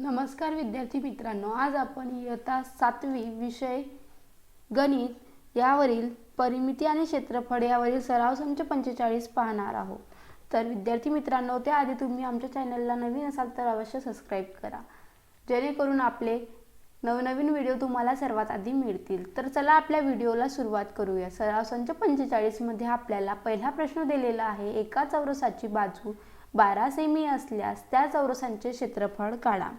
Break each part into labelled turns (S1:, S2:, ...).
S1: नमस्कार विद्यार्थी मित्रांनो आज आपण इयत्ता सातवी विषय गणित यावरील परिमिती आणि क्षेत्रफळ यावरील सराव संच पंचेचाळीस पाहणार आहोत. तर विद्यार्थी मित्रांनो त्याआधी तुम्ही आमच्या चॅनलला नवीन असाल तर अवश्य सबस्क्राईब करा जेणेकरून आपले नवनवीन व्हिडिओ तुम्हाला सर्वात आधी मिळतील. तर चला आपल्या व्हिडिओला सुरुवात करूया. सराव संच पंचेचाळीसमध्ये आपल्याला पहिला प्रश्न दिलेला आहे एका चौरसाची बाजू बारा सेमी असल्यास त्या चौरसांचे क्षेत्रफळ काढा.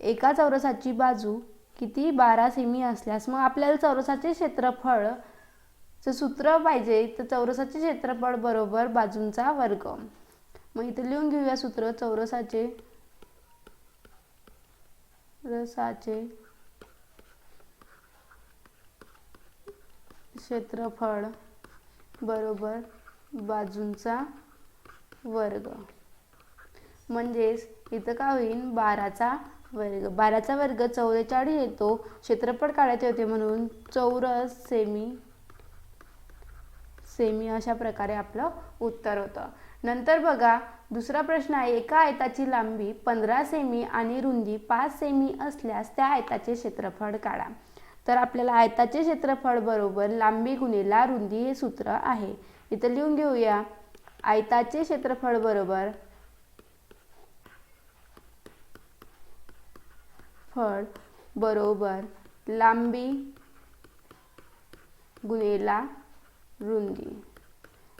S1: एका चौरसाची बाजू किती बारा सेमी असल्यास मग आपल्याला चौरसाचे क्षेत्रफळ चं सूत्र पाहिजे तर चौरसाचे क्षेत्रफळ बरोबर बाजूंचा वर्ग. मग इथे लिहून घेऊया सूत्र चौरसाचे रसाचे क्षेत्रफळ बरोबर बाजूंचा वर्ग. म्हणजेच इथं काय होईल बाराचा वर्ग. बाराचा वर्ग चौवेचाळीस येतो. क्षेत्रफळ काढायचे होते म्हणून चौरस सेमी सेमी अशा प्रकारे आपलं उत्तर होतं. नंतर बघा दुसरा प्रश्न आहे एका आयताची लांबी पंधरा सेमी आणि रुंदी पाच सेमी असल्यास त्या आयताचे क्षेत्रफळ काढा. तर आपल्याला आयताचे क्षेत्रफळ बरोबर लांबी गुणिला रुंदी हे सूत्र आहे. इथं लिहून घेऊया. आयताचे क्षेत्रफळ बरोबर फळ बरोबर लांबी गुन्हेला रुंदी.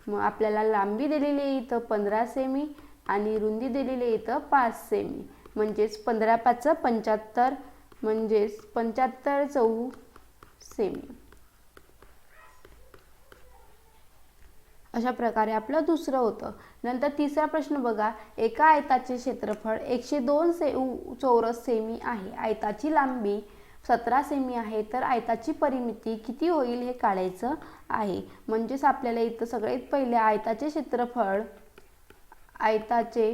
S1: मग आपल्याला लांबी दिलेली आहे इथं पंधरा सेमी आणि रुंदी दिलेली आहे इथं पाच सेमी म्हणजेच पंधरा पाच पंच्याहत्तर म्हणजेच पंच्याहत्तर चौ सेमी अशा प्रकारे आपलं दुसरं होतं. नंतर तिसरा प्रश्न बघा एका आयताचे क्षेत्रफळ एकशे दोन से चौरस सेमी आहे. आयताची लांबी सतरा सेमी आहे तर आयताची परिमिती किती होईल हे काढायचं आहे. म्हणजेच आपल्याला इथं सगळ्यात पहिले आयताचे क्षेत्रफळ आयताचे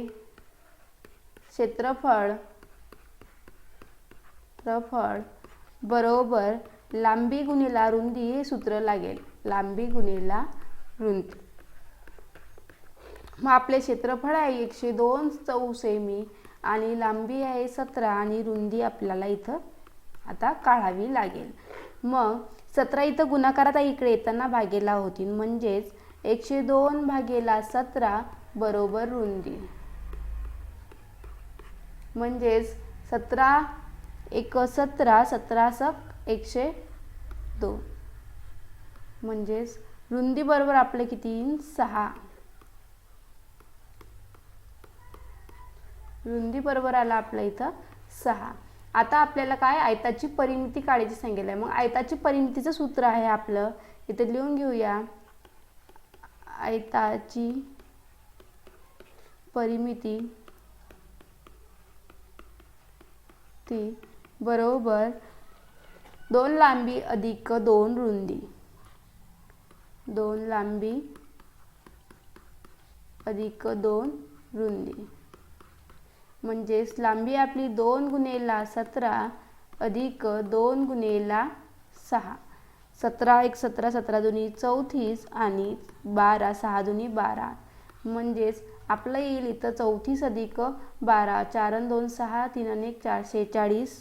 S1: क्षेत्रफळ क्षेत्रफळ बरोबर लांबी गुणिला रुंदी हे सूत्र लागेल. लांबी गुणिला रुंदी. मग आपले क्षेत्रफळ आहे एकशे दोन चौ सेमी आणि लांबी आहे सतरा आणि रुंदी आपल्याला इथं आता काढावी लागेल. मग सतरा इथं गुणाकारात इकडे येताना भागेला होतील. म्हणजेच एकशे दोन भागेला सतरा बरोबर रुंदी. म्हणजेच सतरा एक सतरा सतरा सक एकशे दोन. म्हणजेच रुंदी बरोबर आपले किती? सहा. रुंदी बरोबर आला आपल्या इथं सहा. आता आपल्याला काय? आयताची परिमिती काढायची सांगितलं आहे मग आयताची परिमितीचं सूत्र आहे आपलं. इथे लिहून घेऊया. आयताची परिमिती ती बरोबर दोन लांबी अधिक दोन रुंदी. दोन लांबी अधिक दोन रुंदी. म्हणजेच लांबी आपली दोन गुणेला सतरा अधिक दोन गुणेला सहा. सतरा एक सतरा सतरा दोन्ही चौतीस आणि बारा सहा दोन्ही बारा. म्हणजेच आपलं येईल इथं चौतीस अधिक बारा चार दोन सहा तीन आणि एक चार शेहेचाळीस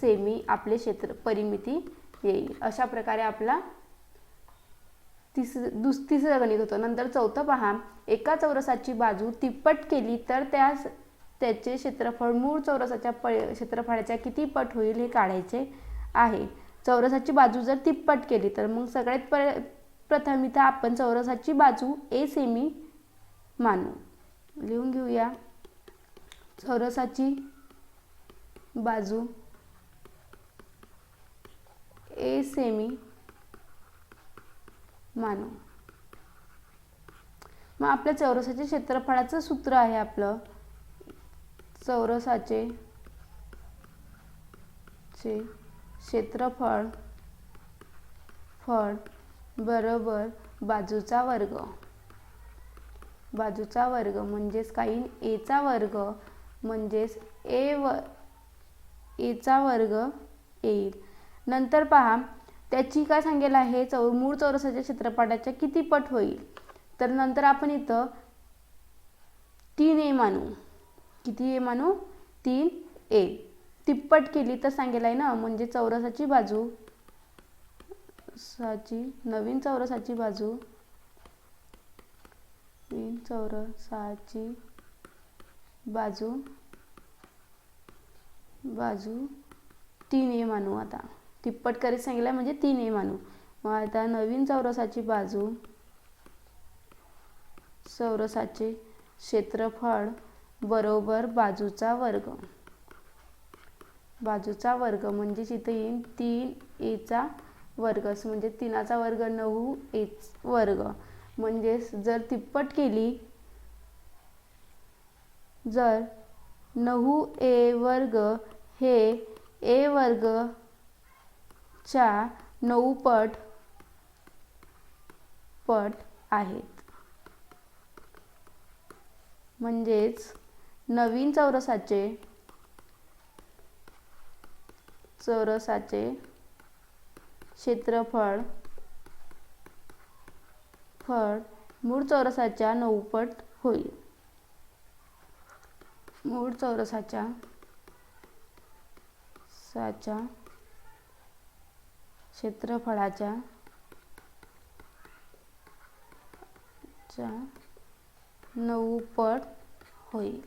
S1: सेमी आपले क्षेत्र परिमिती येईल. अशा प्रकारे आपला तिस दुस तिसरं गणित होतं. नंतर चौथं पहा. एका चौरसाची बाजू तिप्पट केली तर त्या त्याचे क्षेत्रफळ मूळ चौरसाच्या प क्षेत्रफळाच्या किती पट होईल हे काढायचे आहे. चौरसाची बाजू जर तिप्पट केली तर मग सगळ्यात प प्रथम इथं आपण चौरसाची बाजू ए सेमी मानू. लिहून घेऊया. चौरसाची बाजू ए सेमी मानू. मग आपल्या चौरसाच्या क्षेत्रफळाचं सूत्र आहे आपलं चौरसाचे चे क्षेत्रफळ फळ बरोबर बाजूचा वर्ग. बाजूचा वर्ग म्हणजेच काही एचा वर्ग म्हणजेच ए व एचा वर्ग येईल. नंतर पहा त्याची काय सांगेल आहे? चौ मूळ चौरसाच्या क्षेत्रपटाच्या किती पट होईल? तर नंतर आपण इथं तीन ए मानू. किती ए मानू? तीन ए. तिप्पट केली तर सांगेल आहे ना म्हणजे चौरसाची बाजू. साची नवीन चौरसाची बाजू. तीन चौरसाची बाजू. बाजू. तीन ए मानू आता. तिप्पट करीत सांगितलं म्हणजे तीन ए मानू. मग आता नवीन चौरसाची बाजू. चौरसाचे क्षेत्रफळ. बरोबर बाजूचा वर्ग. बाजूचा वर्ग म्हणजे इथे येईल तीन एचा वर्ग. म्हणजे तीनाचा वर्ग नऊ एच वर्ग. म्हणजेच जर तिप्पट केली जर नऊ ए वर्ग हे ए वर्गच्या नऊ पट पट आहेत. म्हणजेच नवीन चौरसाचे. चौरसाचे क्षेत्रफळ. फळ. मूळ चौरसाच्या नऊपट होईल. मूळ चौरसाच्या साच्या क्षेत्रफळाच्या च्या नऊ पट होईल.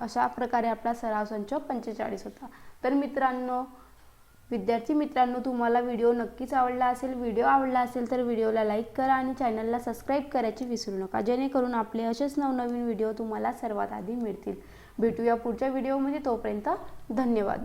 S1: अशा प्रकारे आपला सराव संच पंचेचाळीस होता. तर मित्रांनो विद्यार्थी मित्रांनो तुम्हाला व्हिडिओ नक्कीच आवडला असेल व्हिडिओ आवडला असेल तर व्हिडिओला लाईक करा आणि चॅनलला सबस्क्राईब करायची विसरू नका. जेणेकरून आपले असेच नवनवीन व्हिडिओ तुम्हाला सर्वात आधी मिळतील. भेटूया पुढच्या व्हिडिओमध्ये. तोपर्यंत धन्यवाद.